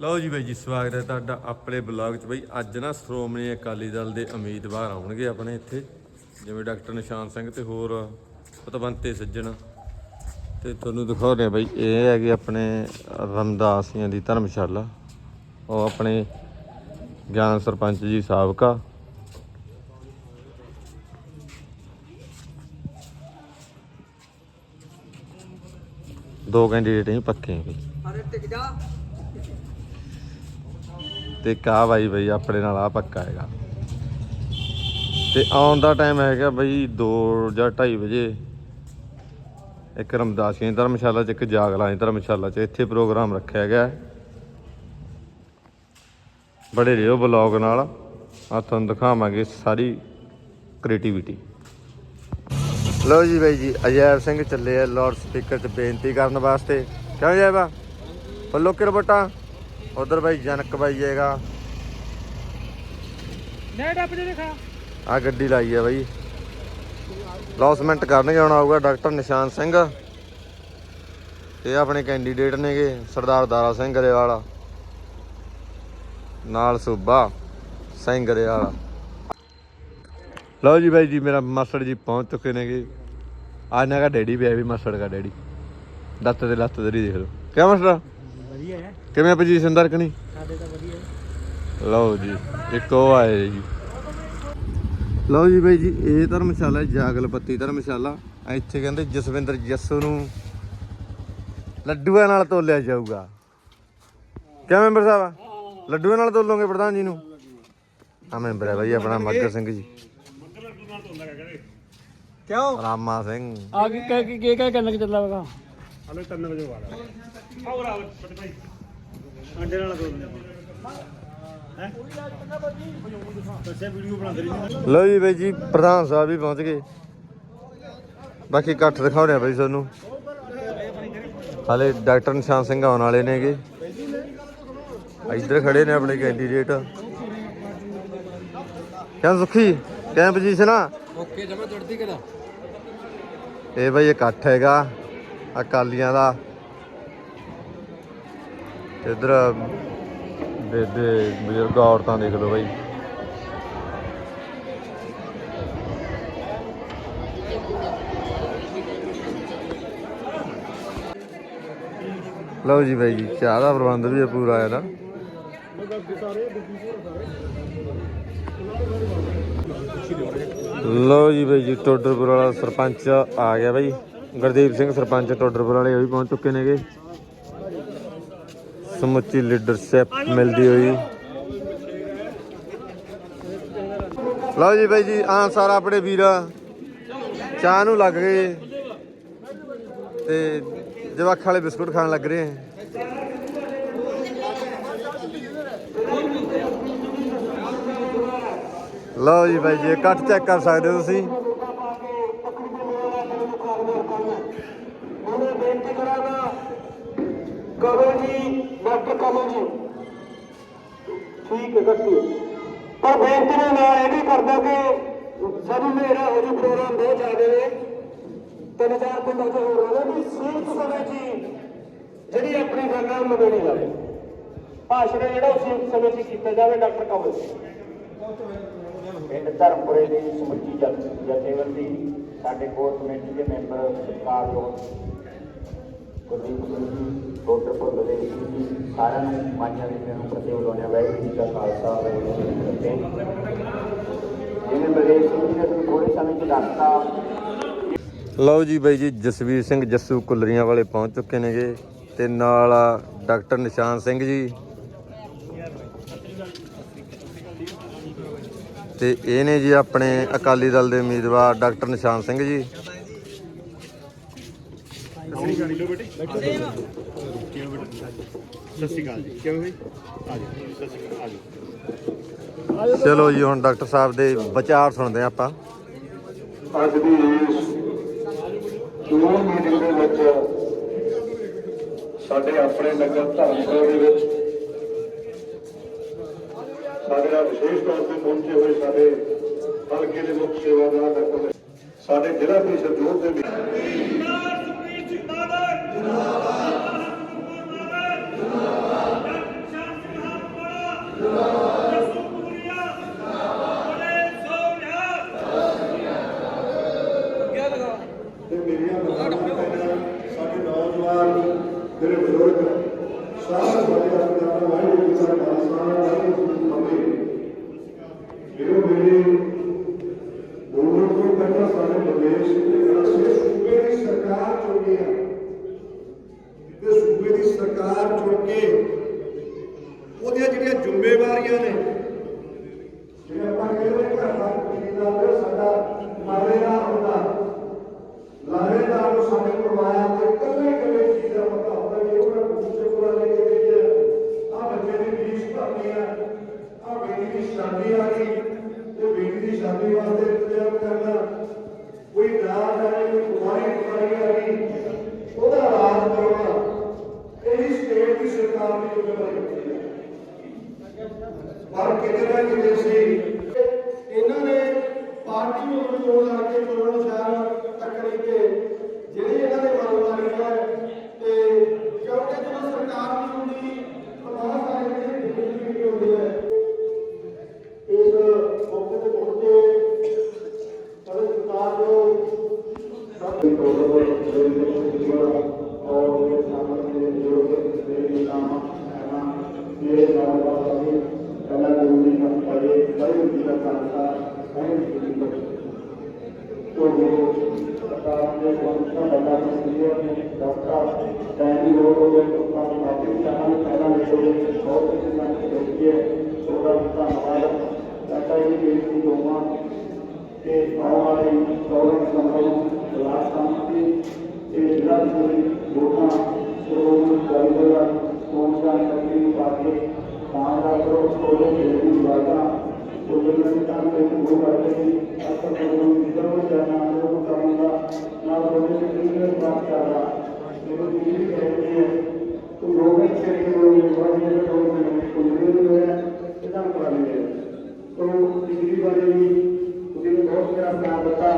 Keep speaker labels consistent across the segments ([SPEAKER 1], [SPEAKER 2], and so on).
[SPEAKER 1] ਲਓ ਜੀ ਬਾਈ ਜੀ, ਸਵਾਗਤ ਹੈ ਤੁਹਾਡਾ ਆਪਣੇ ਬਲੌਗ 'ਚ। ਬਾਈ, ਅੱਜ ਨਾ ਸ਼੍ਰੋਮਣੀ ਅਕਾਲੀ ਦਲ ਦੇ ਉਮੀਦਵਾਰ ਆਉਣਗੇ ਆਪਣੇ ਇੱਥੇ। ਜਿਵੇਂ ਡਾਕਟਰ ਨਿਸ਼ਾਨ ਸਿੰਘ ਤੇ ਹੋਰ ਪਤਵੰਤੇ ਸੱਜਣ। ਤੇ ਤੁਹਾਨੂੰ ਦਿਖਾ ਰਹੇ ਬਾਈ, ਇਹ ਹੈਗੇ ਆਪਣੇ ਰਮਦਾਸੀਆਂ ਦੀ ਧਰਮਸ਼ਾਲਾ। ਉਹ ਆਪਣੇ ਗਿਆਨ ਸਰਪੰਚ ਜੀ ਸਾਬਕਾ। ਦੋ ਕੈਂਡੀਡੇਟ ਹੀ ਪੱਕੇ ਆ ਬਈ।
[SPEAKER 2] ਅਰੇ ਟਿਕ ਜਾ।
[SPEAKER 1] ਤੇ ਕਾ ਬਾਈ ਬਈ, ਆਪਣੇ ਨਾਲ ਆ ਪੱਕਾ ਹੈਗਾ। ਤੇ ਆਉਣ ਦਾ ਟਾਈਮ ਹੈਗਾ ਬਈ 2 ਜਾਂ 2:30 ਵਜੇ। ਇੱਕ ਰਮਦਾਸੀਆਂ ਧਰਮਸ਼ਾਲਾ ਚ, ਇੱਕ ਜਾਗਲਾਂ ਦੀ ਧਰਮਸ਼ਾਲਾ ਚ, ਇੱਥੇ ਪ੍ਰੋਗਰਾਮ ਰੱਖਿਆ ਗਿਆ ਹੈ। ਬੜੇ ਰਿਓ ਬਲੌਗ ਨਾਲ ਆ ਤੁਹਾਨੂੰ ਦਿਖਾਵਾਂਗੇ ਸਾਰੀ ਕ੍ਰੀਏਟੀਵਿਟੀ ਲਓ ਜੀ ਬਾਈ ਜੀ, ਅਜੈਬ ਸਿੰਘ ਚੱਲੇ ਆ ਲਾਊਡ ਸਪੀਕਰ 'ਚ ਬੇਨਤੀ ਕਰਨ ਵਾਸਤੇ। ਕਿਉਂ ਜਾਇਬਾ ਫੱਲੋ ਕਿਰਬਟਾ ਉਧਰ ਬਾਈ ਜਨਕ ਬਾਈ ਜਾਏਗਾ
[SPEAKER 2] ਨੇੜ ਆਪਣੇ ਦੇਖਾ।
[SPEAKER 1] ਆ ਗੱਡੀ ਲਾਈ ਆ ਬਾਈ। ਲੌਸਮੈਂਟ ਕਰਨਗੇ ਹੁਣ ਆਊਗਾ ਡਾਕਟਰ ਨਿਸ਼ਾਨ ਸਿੰਘ। ਇਹ ਆਪਣੇ ਕੈਂਡੀਡੇਟ ਨੇਗੇ ਸਰਦਾਰ ਦਾਰਾ ਸਿੰਘ ਗਰੇਵਾਲ। ਨਾਲ ਸੂਬਾ ਸਿੰਘ ਗਰੇਵਾਲ। ਲਓ ਜੀ ਬਾਈ ਜੀ ਮੇਰਾ ਮਾਸੜ ਜੀ ਪਹੁੰਚ ਚੁੱਕੇ ਨੇਗੇ। ਆ ਨਾ ਦਾ ਡੈਡੀ ਵੀ ਆ ਵੀ ਮਾਸੜ ਦਾ ਡੈਡੀ। ਲੱਤ ਤੇ ਲੱਤ ਦਰੀ ਦੇਖ ਲਓ। ਕਿਆ ਮਾਸੜਾ?
[SPEAKER 2] ਵਧੀਆ ਹੈ।
[SPEAKER 1] ਕਿਵੇਂ ਪੋਜੀਸ਼ਨ ਦਰਕਣੀ
[SPEAKER 2] ਸਾਡੇ ਤਾਂ ਵਧੀਆ
[SPEAKER 1] ਲਓ ਜੀ ਇੱਕ ਉਹ ਆਏ ਜੀ। ਲਓ ਜੀ ਬਾਈ ਜੀ ਇਹ ਧਰਮਸ਼ਾਲਾ ਹੈ ਜਾਗਲਪੱਤੀ ਧਰਮਸ਼ਾਲਾ। ਇੱਥੇ ਕਹਿੰਦੇ ਜਸਵਿੰਦਰ ਜੱਸੂ ਨੂੰ ਲੱਡੂਆਂ ਨਾਲ ਤੋਲਿਆ ਜਾਊਗਾ। ਕਿਆ ਮੈਂਬਰ ਸਾਹਿਬ ਲੱਡੂਆਂ ਨਾਲ ਤੋਲੋਗੇ ਪ੍ਰਧਾਨ ਜੀ ਨੂੰ? ਆ ਮੈਂਬਰ ਹੈ ਬਾਈ ਆਪਣਾ ਮੱਗਰ ਸਿੰਘ ਜੀ।
[SPEAKER 2] ਕਿਉਂ?
[SPEAKER 1] ਰਾਮਾ ਸਿੰਘ।
[SPEAKER 2] ਆ ਕੀ ਕਹਿ ਕੀ ਕੀ ਕਰਨ ਚੱਲਾ ਵਗਾ
[SPEAKER 3] ਹਲੇ 3 ਵਜੇ ਵਾਲਾ ਆਉ ਰਾ ਫਟ ਭਾਈ। ਅੰਡੇ ਨਾਲ ਦੋ ਦਿੰਦੇ ਹੈ? ਦੱਸਿਆ ਵੀਡੀਓ ਬਣਾਉਂਦੇ ਰਹੀ
[SPEAKER 1] ਲਓ ਜੀ ਬਾਈ ਜੀ ਪ੍ਰਧਾਨ ਸਾਹਿਬ ਵੀ ਪਹੁੰਚ ਗਏ। ਬਾਕੀ ਇਕੱਠ ਦਿਖਾਉਣੇ ਆ ਬਾਈ ਤੁਹਾਨੂੰ। ਹਾਲੇ ਡਾਕਟਰ ਨਿਸ਼ਾਨ ਸਿੰਘ ਆਉਣ ਵਾਲੇ ਨੇਗੇ। ਇੱਧਰ ਖੜੇ ਨੇ ਆਪਣੇ ਕੈਂਡੀਡੇਟ ਕਿਆ ਸੁਖੀ? ਕਿਆ ਪੋਜੀਸ਼ਨ ਆ?
[SPEAKER 2] ਓਕੇ ਜਮਾ ਤੁਰਦੀ ਕਿਦਾ
[SPEAKER 1] ਇਹ ਬਾਈ ਇਕੱਠ ਹੈਗਾ ਅਕਾਲੀਆਂ ਦਾ। ਇੱਧਰ ਬੇਬੇ ਬਜ਼ੁਰਗ ਔਰਤਾਂ ਦੇਖ ਲਓ ਬਾਈ। ਲਓ ਜੀ ਬਾਈ ਜੀ, ਚਾਹ ਦਾ ਪ੍ਰਬੰਧ ਵੀ ਹੈ ਪੂਰਾ ਇਹਦਾ। ਲਓ ਜੀ ਬਾਈ ਜੀ, ਟੋਡਰਪੁਰ ਵਾਲਾ ਸਰਪੰਚ ਆ ਗਿਆ ਬਾਈ। ਗੁਰਦੀਪ ਸਿੰਘ ਸਰਪੰਚ ਟੋਡਰਪੁਰ ਵਾਲੇ ਉਹ ਵੀ ਪਹੁੰਚ ਚੁੱਕੇ ਨੇਗੇ। ਸਮੁੱਚੀ ਲੀਡਰਸ਼ਿਪ ਮਿਲਦੀ ਹੋਈ। ਲਓ ਜੀ ਬਾਈ ਜੀ ਆ ਸਾਰਾ ਆਪਣੇ ਵੀਰ। ਚਾਹ ਨੂੰ ਲੱਗ ਗਏ। ਤੇ ਜਵਾਖ ਵਾਲੇ ਬਿਸਕੁਟ ਖਾਣ ਲੱਗ ਰਹੇ ਹੈ ਲਓ ਜੀ ਬਾਈ ਜੀ, ਇਹ ਕੱਟ ਚੈੱਕ ਕਰ ਸਕਦੇ ਹੋ ਤੁਸੀਂ।
[SPEAKER 4] ਜਾਵੇ। ਭਾਸ਼ਣ ਜਿਹੜਾ ਸੀਮਤ ਸਮੇਂ 'ਚ ਕੀਤਾ ਜਾਵੇ ਡਾਕਟਰ ਕਮਲ ਪਿੰਡ ਧਰਮਪੁਰੇ ਦੀ ਸਮੁੱਚੀ ਜਥ- ਜਥੇਬੰਦੀ ਸਾਡੇ ਕੋਰ ਕਮੇਟੀ ਦੇ ਮੈਂਬਰ ਸਤਿਕਾਰਯੋਗ ਗੁਰਦੀਪ ਸਿੰਘ ਜੀ ਕੋਟਰਪੁਰ ਦੇ ਜੀ ਸਾਰਿਆਂ ਨੂੰ ਮਾਈਆਂ ਦੇ ਨੂੰ ਫਤਿਹ ਬੁਲਾਉਣਾ ਵਾਹਿਗੁਰੂ ਜੀ ਕਾ ਖਾਲਸਾ ਵਾਹਿਗੁਰੂ ਜੀ ਕੀ ਫਤਿਹ। ਜਿਵੇਂ ਬਲੇਸ਼ ਸਿੰਘ ਜੀ ਨੇ ਤੁਹਾਨੂੰ ਥੋੜੇ ਸਮੇਂ ਚ ਦੱਸਤਾ।
[SPEAKER 1] ਲਓ ਜੀ ਬਾਈ ਜੀ ਜਸਵੀਰ ਸਿੰਘ ਜੱਸੂ ਕੁਲਰੀਆਂ ਵਾਲੇ ਪਹੁੰਚ ਚੁੱਕੇ ਨੇਗੇ। ਤੇ ਨਾਲ ਆ ਡਾਕਟਰ ਨਿਸ਼ਾਨ ਸਿੰਘ ਜੀ। ਤੇ ਇਹ ਨੇ ਜੀ ਆਪਣੇ ਅਕਾਲੀ ਦਲ ਦੇ ਉਮੀਦਵਾਰ ਡਾਕਟਰ ਨਿਸ਼ਾਨ ਸਿੰਘ ਜੀ। ਚਲੋ ਜੀ, ਹੁਣ ਡਾਕਟਰ ਸਾਹਿਬ ਦੇ ਵਿਚਾਰ ਸੁਣਦੇ ਹਾਂ ਆਪਾਂ।
[SPEAKER 4] ਅੱਜ ਦੀ ਚੋਣ ਮੀਟਿੰਗ ਦੇ ਵਿੱਚ ਸਾਡੇ ਆਪਣੇ ਨਗਰ ਧਰਮਪੁਰ ਦੇ ਵਿੱਚ। ਸਾਡੇ ਨਾਲ ਵਿਸ਼ੇਸ਼ ਤੌਰ ਤੇ ਪਹੁੰਚੇ ਹੋਏ ਸਾਡੇ ਹਲਕੇ ਦੇ ਮੁੱਖ ਸੇਵਾਦਾਰ ਡਾਕਟਰ ਸਾਡੇ ਜ਼ਿਲ੍ਹਾ ਪ੍ਰੀਸ਼ਦ ਜੋਧ ਦੇ ਵੀ
[SPEAKER 5] ਸਤਿ ਖਾਲਸਾ ਵਾਹਿਗੁਰੂ ਜੀ ਕੀ ਫਤਿਹ ਇਹੋ ਮੇਰੇ ਬੋਲਣ ਤੋਂ ਪਹਿਲਾਂ ਸਾਡੇ ਪ੍ਰਦੇਸ਼ ਦੇ ਅਸੇ ਸੂਬੇ ਦੀ ਸਰਕਾਰ ਚੁਣੀ ਆ ਤੇ ਸੂਬੇ ਦੀ ਸਰਕਾਰ ਚੁਣ ਕੇ ਉਹਦੀਆਂ ਜਿਹੜੀਆਂ ਜ਼ਿੰਮੇਵਾਰੀਆਂ ਨੇ ਜਿਵੇਂ ਆਪਾਂ ਕਹਿੰਦੇ ਨੇ ਘਰ ਦਾ ਤੇ ਸਾਡਾ ਮਾਰੇਦਾਰ ਹੁੰਦਾ। ਲਾਹੇਦਾਰ ਨੂੰ ਸਾਡੇ ਕਰਵਾਇਆ ਤੇ ਕੱਲੇ ਕੱਲੇ ਚੀਜ਼ ਦਾ ਪਤਾ ਹੁੰਦਾ ਕਿ ਉਹਨਾਂ ਨੂੰ ਕੋਲ ਲੈ ਕੇ ਗਈ ਆ। ਬੱਚੇ ਦੀ ਫੀਸ ਭਰਨੀ ਹੈ ਆ ਬੇਟੀ ਦੀ ਸ਼ਾਦੀ ਆ ਗਈ। ਤੇ ਬੇਟੀ ਦੀ ਸ਼ਾਦੀ ਵਾਸਤੇ ਇੰਤਜ਼ਾਮ ਕਰਨਾ। ਕੋਈ ਦਾਜ ਆ ਕੋਈ ਕੁਮਾਰੀ ਕੁਮਾਰੀ ਆ ਗਈ। ਉਹਦਾ ਇਲਾਜ ਕਰਨਾ ਇਹ ਸਟੇਟ ਦੀ ਸਰਕਾਰ ਦੀ ਜ਼ਿੰਮੇਵਾਰੀ। ਪਰ ਕਿਤੇ ਨਾ ਕਿਤੇ ਸੀ। ਇਹਨਾਂ ਨੇ ਪਾਰਟੀ ਨੂੰ ਚੋਣ ਲੜ ਕੇ ਚੋਣ ਸਰਕਾਰ ਦੇ ਵੰਸ਼ਾ ਬੰਦਾ ਸੰਸੀਅਰ ਨੇ ਦਸਤਾ ਟਾਈਮ ਦੀ ਲੋੜ ਹੋ ਗਈ ਤਾਂ ਆਪਾਂ ਮਾਫੀ ਚਾਹਾਂਗੇ ਪਹਿਲਾਂ ਮੇਰੇ ਬਹੁਤ ਕੁਝ ਸਾਨੂੰ ਦੇਖੀਏ ਉਹਦਾ ਧੰਨਵਾਦ ਦਾਤਾ ਜੀ ਦੀ ਬੇਨਤੀ ਹੋਵਾਂ ਕਿ ਆਉਣ ਵਾਲੇ ਗੌਰਵ ਸੰਭਲ ਵਿਲਾਸ ਸੰਪਤੀ ਇਹ ਜਿਹੜਾ ਵੀ ਲੋਕਾਂ ਸ਼੍ਰੋਮਣੀ ਅਕਾਲੀ ਦਲ ਕੋਮਸ਼ਾਨ ਕਮੇਟੀ ਨੂੰ ਪਾ ਕੇ ਤਾਂ ਦਾ ਕਰੋ ਕੋਲੇ ਜਿਹੜੀ ਵਾਦਾ ਤੇ ਕਿੰਨੇ ਬਾਤ ਕਰਦਾ ਜਦੋਂ ਦਿੱਲੀ ਕਹਿੰਦੇ ਹੈ ਤੂੰ ਲੋਕ ਇੱਥੇ ਕਿ ਉਹ ਨਿਰਵਾਚਨ ਦੇ ਲੋਕ ਨੇ ਕੋਈ ਨਹੀਂ ਹੋਇਆ ਇਹਦਾ ਪਤਾ ਨਹੀਂ ਤੋ ਡਿਗਰੀ ਵਾਲੇ ਵੀ ਉਹਦੇ ਬਹੁਤ ਪਿਆਰ ਨਾਲ ਦਿੱਤਾ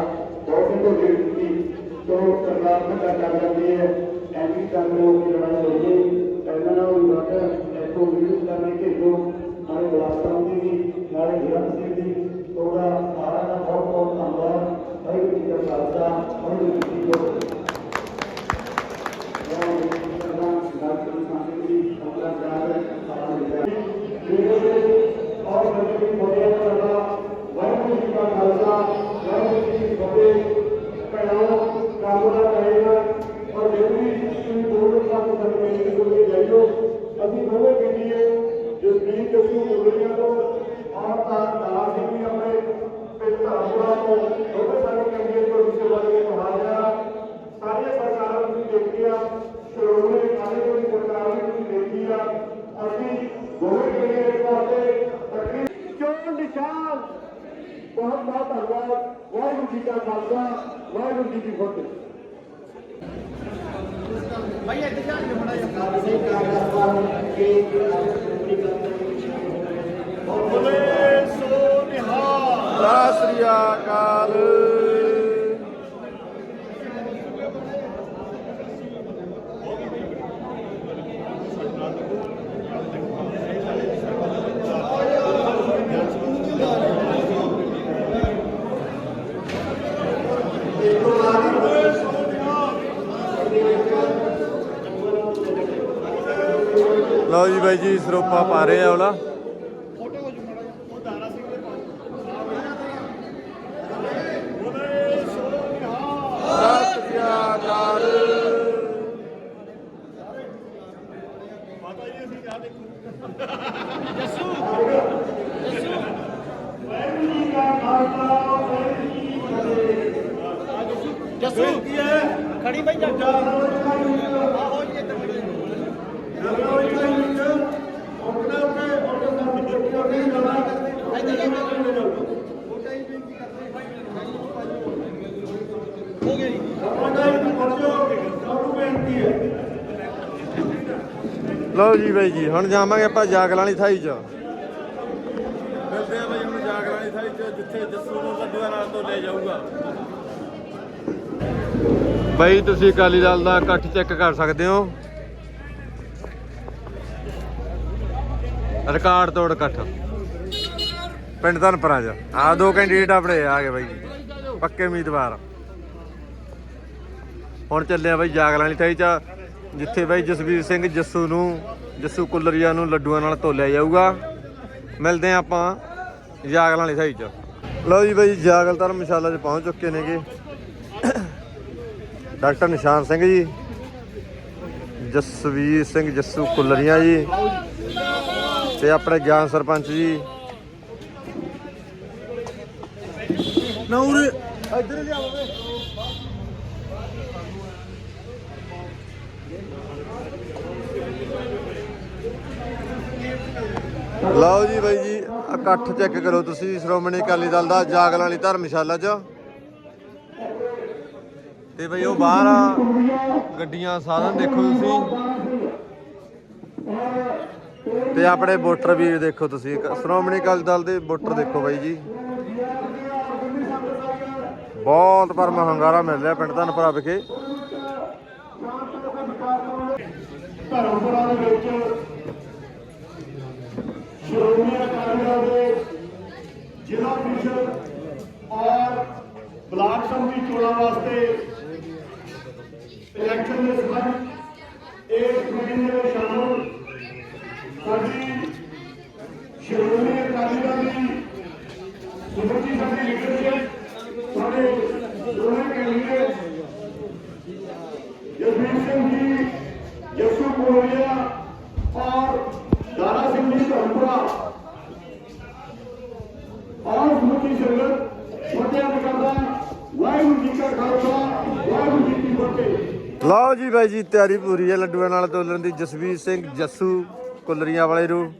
[SPEAKER 5] ਬਹੁਤ ਹੀ ਕੋਸ਼ਿਸ਼ ਕੀਤੀ ਤੋ ਸਰਕਾਰ ਨੇ ਕਰ ਕਰ ਜਾਂਦੀ ਹੈ ਐਂਟੀ ਕਾਨੂੰਨ ਦੀ ਲੜਾਈ ਲੜੀਏ ਨਿਸ਼ਾਨ ਬਹੁਤ ਬਹੁਤ ਧੰਨਵਾਦ। ਵਾਹਿਗੁਰੂ ਜੀ ਕਾ ਖਾਲਸਾ ਵਾਹਿਗੁਰੂ ਜੀ ਕੀ ਫਤਿਹ।
[SPEAKER 3] ਬੋਲੇ ਸੋ ਨਿਹਾਲ।
[SPEAKER 1] ਸਤਿ ਸ੍ਰੀ ਅਕਾਲ। ਲਓ ਜੀ ਬਾਈ ਜੀ ਸਰੋਪਾ ਪਾ ਰਹੇ ਆ ਉਹਲਾ
[SPEAKER 3] ਬੋਲੇ ਸੋ ਨਿਹਾਲ
[SPEAKER 1] ਸਤਿ ਸ੍ਰੀ ਅਕਾਲ
[SPEAKER 3] ਮਾਤਾ ਜੀ ਅਸੀਂ ਕਿਹਾ ਦੇਖੋ
[SPEAKER 5] ਵਾਹਿਗੁਰੂ ਜੀ ਕਾ ਖਾਲਸਾ ਵਾਹਿਗੁਰੂ ਜੀ ਕੀ ਫਤਿਹ
[SPEAKER 3] ਜੱਸੂ ਕੀ ਹੈ
[SPEAKER 2] ਖੜੀ ਬਈ ਜੱਗਾ
[SPEAKER 5] ਆਹੋ
[SPEAKER 2] ਜੀ ਇੱਧਰ ਖੜੀ
[SPEAKER 5] ਜਦੋਂ ਇੱਕ ਹੀ ਵਿੱਚ ਉੱਠਦੇ ਉੱਠਦੇ ਉੱਠਦੇ ਉੱਠਦੇ ਉੱਠਦੇ ਜਾਣਾ
[SPEAKER 2] ਹੋ ਗਿਆ ਜੀ
[SPEAKER 5] ਉਹਦਾ ਇੱਕ ਪਹੁੰਚੋ ਸਭ ਬੇਨਤੀ ਹੈ
[SPEAKER 1] ਲਓ ਜੀ ਬਾਈ ਜੀ ਹੁਣ ਜਾਵਾਂਗੇ ਆਪਾਂ ਜਾਗਲਾਂ ਵਾਲੀ ਥਾਈ 'ਚ। ਮਿਲਦੇ ਆ ਬਾਈ ਹੁਣ ਜਾਗਲਾਂ ਵਾਲੀ ਥਾਈ 'ਚ ਜਿੱਥੇ ਜੱਸੂ ਨੂੰ ਲੱਡੂਆਂ ਨਾਲ ਤੋਂ ਲੈ ਜਾਊਗਾ। ਬਾਈ ਤੁਸੀਂ ਅਕਾਲੀ ਦਲ ਦਾ ਇਕੱਠ ਚੈੱਕ ਕਰ ਸਕਦੇ ਹੋ। ਰਿਕਾਰਡ ਤੋੜ ਇਕੱਠ। ਪਿੰਡ ਧਨਪੁਰਾ 'ਚ। ਆ ਦੋ ਕੈਂਡੀਡੇਟ ਆਪਣੇ, ਆ ਗਏ ਬਾਈ ਪੱਕੇ ਉਮੀਦਵਾਰ। ਹੁਣ ਚੱਲਿਆ ਬਾਈ ਜਾਗਲਾਂ ਵਾਲੀ ਥਾਈ 'ਚ, ਜਿੱਥੇ ਬਾਈ ਜਸਵੀਰ ਸਿੰਘ ਜੱਸੂ ਨੂੰ, ਜੱਸੂ ਕੁੱਲਰੀਆ ਨੂੰ ਲੱਡੂਆਂ ਨਾਲ ਤੋਲਿਆ ਜਾਊਗਾ। ਮਿਲਦੇ ਆ ਆਪਾਂ ਜਾਗਲਾਂ ਵਾਲੀ ਸਾਈਡ 'ਚ। ਲਓ ਜੀ ਬਾਈ, ਜਾਗਲ ਧਰਮਸ਼ਾਲਾ 'ਚ ਪਹੁੰਚ ਚੁੱਕੇ ਨੇਗੇ। ਡਾਕਟਰ ਨਿਸ਼ਾਨ ਸਿੰਘ ਜੀ, ਜਸਵੀਰ ਸਿੰਘ ਜੱਸੂ ਕੁੱਲਰੀਆ ਜੀ, ਤੇ ਆਪਣੇ ਗਿਆਨ ਸਰਪੰਚ ਜੀ ਨੌਰ ਇੱਧਰ ਲਿਆਓ ਵੇ ਲਓ ਜੀ ਬਾਈ ਜੀ ਇਕੱਠ ਚੈੱਕ ਕਰੋ ਤੁਸੀਂ ਸ਼੍ਰੋਮਣੀ ਅਕਾਲੀ ਦਲ ਦਾ ਜਾਗਲ ਵਾਲੀ ਧਰਮਸ਼ਾਲਾ 'ਚ। ਤੇ ਬਈ ਉਹ ਬਾਹਰ ਆ, ਗੱਡੀਆਂ ਸਾਧਨ ਦੇਖੋ ਤੁਸੀਂ। ਤੇ ਆਪਣੇ ਵੋਟਰ ਵੀ ਦੇਖੋ ਤੁਸੀਂ ਸ਼੍ਰੋਮਣੀ ਅਕਾਲੀ ਦਲ ਦੇ ਵੋਟਰ ਦੇਖੋ ਬਾਈ ਜੀ। ਬਹੁਤ ਪਰਮ ਹੰਗਾਰਾ ਮਿਲ ਰਿਹਾ ਪਿੰਡ ਧਨਪੁਰਾ ਵਿਖੇ।
[SPEAKER 5] ਧਰਮਪੁਰਾ ਦੇ ਵਿੱਚ ਸ਼੍ਰੋਮਣੀ ਅਕਾਲੀ ਦਲ ਦੇ ਜ਼ਿਲ੍ਹਾ ਪ੍ਰੀਸ਼ਦ ਔਰ ਬਲਾਕ ਸੰਮਤੀ ਚੋਣਾਂ ਵਾਸਤੇ ਇਲੈਕਸ਼ਨ ਦੇ ਸੰਬੰਧ ਇਸ ਮੀਟਿੰਗ ਦੇ ਵਿੱਚ ਸ਼ਾਮਲ ਸਾਡੀ ਸ਼੍ਰੋਮਣੀ ਅਕਾਲੀ ਦਲ ਦੀ ਸਮੁੱਚੀ ਸਾਡੀ ਲੀਡਰਸ਼ਿਪ ਸਾਡੇ ਦੋਵੇਂ ਕੈਂਡੀਡੇਟ ਜਸਵੀਰ ਸਿੰਘ ਜੀ ਜਸੂ ਕੋਰੀਆ ਔਰ ਦਾਰਾ ਸਿੰਘ ਜੀ ਧਰਮਪੁਰਾ ਔਰ ਸਮੁੱਚੀ ਸੰਗਤ ਫਤਿਹ ਕਰਦਾ ਵਾਹਿਗੁਰੂ ਜੀ ਕਾ ਖਾਲਸਾ ਵਾਹਿਗੁਰੂ ਜੀ ਕੀ ਫਤਿਹ
[SPEAKER 1] ਲਓ ਜੀ, ਤਿਆਰੀ ਪੂਰੀ ਹੈ ਲੱਡੂਆਂ ਨਾਲ, ਤੋਲਣ ਦੀ। ਜਸਵੀਰ ਸਿੰਘ, ਜੱਸੂ, ਕੁੱਲਰੀਆਂ ਵਾਲੇ ਨੂੰ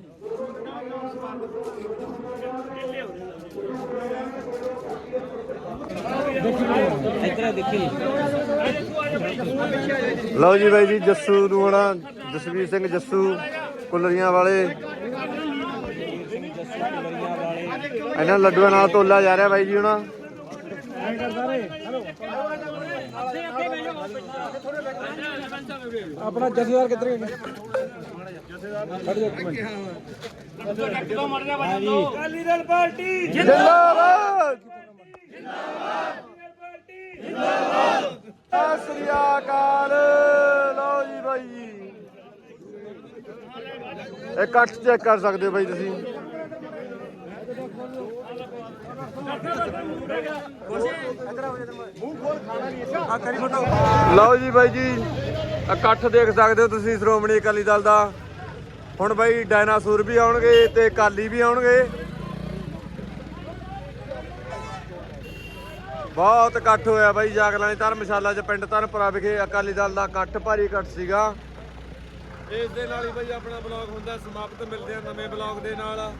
[SPEAKER 1] ਲਓ ਜੀ ਬਾਈ ਜੀ, ਜੱਸੂ ਨੂੰ ਹੁਣ ਜਸਵੀਰ ਸਿੰਘ, ਜੱਸੂ, ਕੁੱਲਰੀਆਂ ਵਾਲੇ। ਇਹਨਾਂ ਲੱਡੂਆਂ ਨਾਲ ਤੋਲਾ ਜਾ ਰਿਹਾ ਬਾਈ ਜੀ ਹੁਣ।
[SPEAKER 2] ਆਪਣਾ ਜਥੇਦਾਰ ਕਿੱਧਰ ਗਿਆ
[SPEAKER 3] ਅਕਾਲੀ ਦਲ ਪਾਰਟੀ।
[SPEAKER 1] ਜਿੰਦਾਬਾਦ। ਜਿੰਦਾਬਾਦ ਸਤਿ ਸ੍ਰੀ ਅਕਾਲ। ਲਓ ਜੀ ਬਾਈ ਜੀ। ਇਹ ਇਕੱਠ ਚੈੱਕ ਕਰ ਸਕਦੇ ਹੋ ਬਾਈ ਤੁਸੀਂ। ਲਓ ਜੀ ਬਾਈ ਜੀ। ਇਕੱਠ ਦੇਖ ਸਕਦੇ ਹੋ ਤੁਸੀਂ ਸ਼੍ਰੋਮਣੀ ਅਕਾਲੀ ਦਲ ਦਾ। ਹੁਣ ਬਾਈ ਡਾਇਨਾਸੌਰ ਵੀ ਆਉਣਗੇ ਤੇ ਕਾਲੀ ਵੀ ਆਉਣਗੇ। ਬਹੁਤ ਇਕੱਠ ਹੋਇਆ ਬਾਈ ਜਾਗਲਾਂ ਦੀ ਧਰਮਸ਼ਾਲਾ 'ਚ ਪਿੰਡ ਧਰਮਪੁਰਾ ਵਿਖੇ ਅਕਾਲੀ ਦਲ ਦਾ ਇਕੱਠ ਭਾਰੀ ਇਕੱਠ ਸੀਗਾ। ਇਸ ਦੇ ਨਾਲ ਹੀ ਬਾਈ ਆਪਣਾ ਬਲੌਗ ਹੁੰਦਾ ਸਮਾਪਤ, ਮਿਲਦੇ ਆ ਨਵੇਂ ਬਲੌਗ ਦੇ ਨਾਲ।